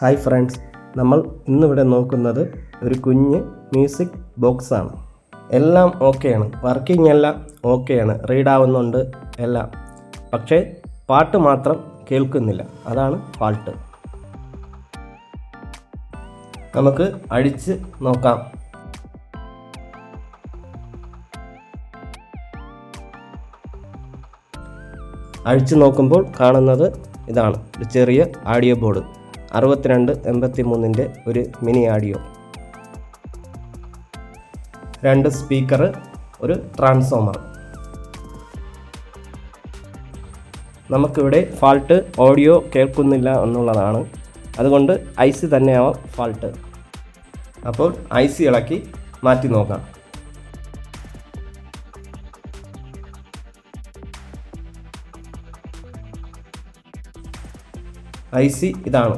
Hi friends നമ്മൾ ഇന്നിവിടെ നോക്കുന്നത് ഒരു കുഞ്ഞ് മ്യൂസിക് ബോക്സാണ്. എല്ലാം ഓക്കെയാണ് വർക്കിംഗ് എല്ലാം ഓക്കെയാണ് റീഡ് ആവുന്നുണ്ട് എല്ലാം. പക്ഷേ പാട്ട് മാത്രം കേൾക്കുന്നില്ല അതാണ് ഫാൾട്ട് നമുക്ക് അടിച്ച് നോക്കാം. അഴിച്ചു നോക്കുമ്പോൾ കാണുന്നത് ഇതാണ് ഒരു ചെറിയ ആഡിയോ ബോർഡ് അറുപത്തിരണ്ട് എൺപത്തി മൂന്നിന്റെ ഒരു മിനി ആഡിയോ രണ്ട് സ്പീക്കർ ഒരു ട്രാൻസ്ഫോമർ നമുക്കിവിടെ ഫാൾട്ട് ഓഡിയോ കേൾക്കുന്നില്ല എന്നുള്ളതാണ്. അതുകൊണ്ട് ഐ സി തന്നെയാവാം ഫാൾട്ട് അപ്പോൾ ഐ സി ഇളക്കി മാറ്റി നോക്കാം. ഐ സി ഇതാണ്.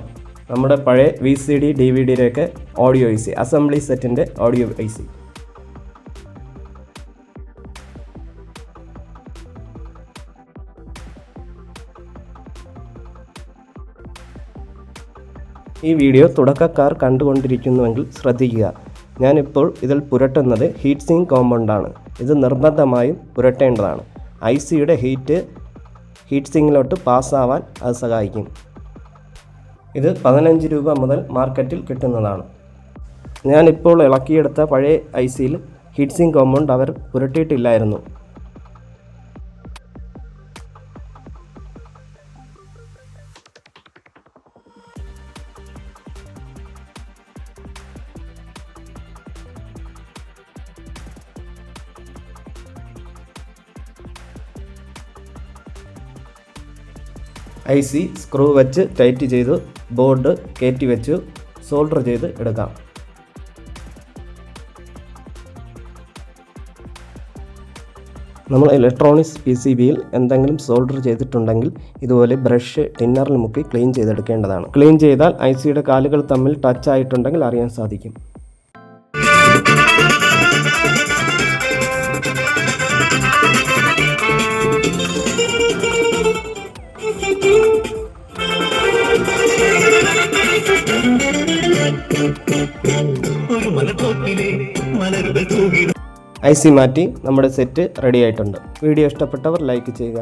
നമ്മുടെ പഴയ V C D D V ഡിയിലൊക്കെ audio I C assembly സെറ്റിന്റെ ഓഡിയോ ഐ സി ഈ വീഡിയോ തുടക്കക്കാർ കണ്ടുകൊണ്ടിരിക്കുന്നുവെങ്കിൽ ശ്രദ്ധിക്കുക. ഞാനിപ്പോൾ ഇതിൽ പുരട്ടുന്നത് ഹീറ്റ് സിങ് കോമ്പൗണ്ടാണ് ഇത് നിർബന്ധമായും പുരട്ടേണ്ടതാണ്. ഐ സിയുടെ ഹീറ്റ് ഹീറ്റ് സിങ്ങിലോട്ട് പാസ്സാവാൻ അത് സഹായിക്കും. ഇത് പതിനഞ്ച് രൂപ മുതൽ മാർക്കറ്റിൽ കിട്ടുന്നതാണ്. ഞാനിപ്പോൾ ഇളക്കിയെടുത്ത പഴയ ഐ സിയിൽ ഹീറ്റ് സിങ്ക് കോമ്പൗണ്ട് അവർ പുരട്ടിയിട്ടില്ലായിരുന്നു. ഐ സി സ്ക്രൂ വെച്ച് ടൈറ്റ് ചെയ്തു ബോർഡ് കയറ്റി വെച്ച് സോൾഡർ ചെയ്ത് എടുക്കാം. നമ്മൾ ഇലക്ട്രോണിക്സ് പി സി ബിയിൽ എന്തെങ്കിലും സോൾഡർ ചെയ്തിട്ടുണ്ടെങ്കിൽ ഇതുപോലെ ബ്രഷ് ടിന്നറിൽ മുക്കി ക്ലീൻ ചെയ്തെടുക്കേണ്ടതാണ്. ക്ലീൻ ചെയ്താൽ ഐ സിയുടെ കാലുകൾ തമ്മിൽ ടച്ച് ആയിട്ടുണ്ടെങ്കിൽ അറിയാൻ സാധിക്കും. ഐ സി മാറ്റി നമ്മുടെ സെറ്റ് റെഡി ആയിട്ടുണ്ട്. വീഡിയോ ഇഷ്ടപ്പെട്ടവർ ലൈക്ക് ചെയ്യുക.